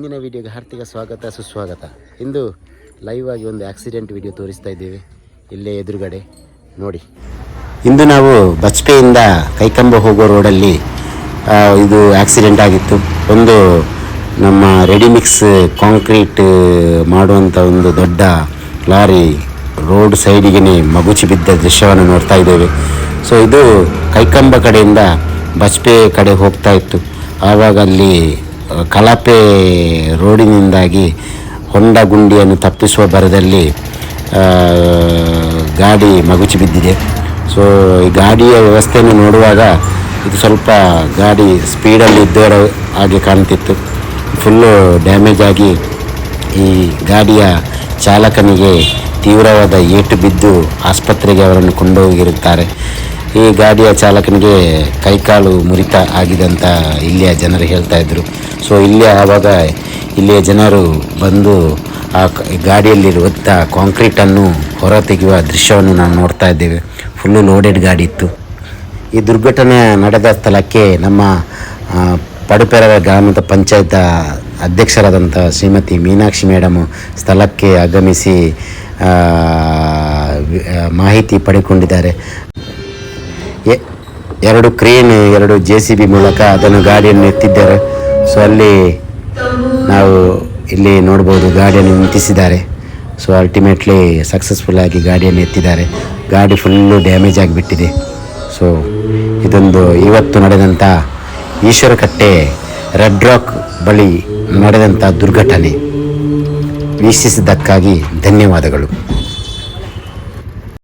ಇಂದಿನ ವಿಡಿಯೋಗೆ ಹಾರ್ದಿಕ ಸ್ವಾಗತ, ಸುಸ್ವಾಗತ. ಇಂದು ಲೈವ್ ಆಗಿ ಒಂದು ಆಕ್ಸಿಡೆಂಟ್ ವಿಡಿಯೋ ತೋರಿಸ್ತಾ ಇದ್ದೇವೆ. ಇಲ್ಲೇ ಎದುರುಗಡೆ. ನೋಡಿ. ಇಂದು ನಾವು ಬಜ್ಪೆಯಿಂದ ಕೈಕಂಬ ಹೋಗೋ ರೋಡಲ್ಲಿ ಇದು ಆಕ್ಸಿಡೆಂಟ್ ಆಗಿತ್ತು. ಒಂದು ನಮ್ಮ ರೆಡಿಮಿಕ್ಸ್ ಕಾಂಕ್ರೀಟ್ ಮಾಡುವಂಥ ಒಂದು ದೊಡ್ಡ ಲಾರಿ ರೋಡ್ ಸೈಡಿಗೆ ಮಗುಚಿ ಬಿದ್ದ ದೃಶ್ಯವನ್ನು ನೋಡ್ತಾ ಇದ್ದೇವೆ. ಸೊ ಇದು ಕೈಕಂಬ ಕಡೆಯಿಂದ ಬಜ್ಪೆ ಕಡೆ ಹೋಗ್ತಾ ಇತ್ತು. ಆವಾಗ ಅಲ್ಲಿ ಕಳಪೆ ರೋಡಿನಿಂದಾಗಿ ಹೊಂಡ ಗುಂಡಿಯನ್ನು ತಪ್ಪಿಸುವ ಭರದಲ್ಲಿ ಗಾಡಿ ಮಗುಚಿ ಬಿದ್ದಿದೆ. ಸೊ ಈ ಗಾಡಿಯ ವ್ಯವಸ್ಥೆಯನ್ನು ನೋಡುವಾಗ ಇದು ಸ್ವಲ್ಪ ಗಾಡಿ ಸ್ಪೀಡಲ್ಲಿ ಇದ್ದವರ ಹಾಗೆ ಕಾಣ್ತಿತ್ತು. ಫುಲ್ಲು ಡ್ಯಾಮೇಜ್ ಆಗಿ ಈ ಗಾಡಿಯ ಚಾಲಕನಿಗೆ ತೀವ್ರವಾದ ಏಟು ಬಿದ್ದು ಆಸ್ಪತ್ರೆಗೆ ಅವರನ್ನು ಕೊಂಡೋಗಿರುತ್ತಾರೆ ಈ ಗಾಡಿಯ ಚಾಲಕನಿಗೆ ಕೈಕಾಲು ಮುರಿತ ಆಗಿದೆ ಅಂತ ಇಲ್ಲಿಯ ಜನರು ಹೇಳ್ತಾ ಇದ್ದರು ಸೊ ಇಲ್ಲಿ ಆವಾಗ ಇಲ್ಲಿಯ ಜನರು ಬಂದು ಆ ಗಾಡಿಯಲ್ಲಿರುವಂಥ ಕಾಂಕ್ರೀಟನ್ನು ಹೊರ ತೆಗೆಯುವ ದೃಶ್ಯವನ್ನು ನಾವು ನೋಡ್ತಾ ಇದ್ದೇವೆ. ಫುಲ್ಲು ಲೋಡೆಡ್ ಗಾಡಿ ಇತ್ತು. ಈ ದುರ್ಘಟನೆ ನಡೆದ ಸ್ಥಳಕ್ಕೆ ನಮ್ಮ ಪಡುಪೆರ ಗ್ರಾಮದ ಪಂಚಾಯತ್ ಅಧ್ಯಕ್ಷರಾದಂಥ ಶ್ರೀಮತಿ ಮೀನಾಕ್ಷಿ ಮೇಡಮ್ ಸ್ಥಳಕ್ಕೆ ಆಗಮಿಸಿ ಮಾಹಿತಿ ಪಡೆದುಕೊಂಡಿದ್ದಾರೆ ಎ- ಎರಡು ಕ್ರೇನ್, ಎರಡು ಜೆ ಸಿ ಬಿ ಮೂಲಕ ಅದನ್ನು ಗಾಡಿಯನ್ನು ಎತ್ತಿದ್ದಾರೆ. ಸೊ ಅಲ್ಲಿ ನಾವು ಇಲ್ಲಿ ನೋಡ್ಬೋದು ಗಾಡಿಯನ್ನು ನಿಂತಿಸಿದ್ದಾರೆ. ಸೊ ಅಲ್ಟಿಮೇಟ್ಲಿ ಸಕ್ಸಸ್ಫುಲ್ ಆಗಿ ಗಾಡಿಯನ್ನು ಎತ್ತಿದ್ದಾರೆ. ಗಾಡಿ ಫುಲ್ಲು ಡ್ಯಾಮೇಜ್ ಆಗಿಬಿಟ್ಟಿದೆ. ಸೊ ಇದೊಂದು ಇವತ್ತು ನಡೆದಂಥ ಈಶ್ವರಕಟ್ಟೆ ರೆಡ್ ರಾಕ್ ಬಳಿ ನಡೆದಂಥ ದುರ್ಘಟನೆ. ವೀಕ್ಷಿಸಿದ್ದಕ್ಕಾಗಿ ಧನ್ಯವಾದಗಳು.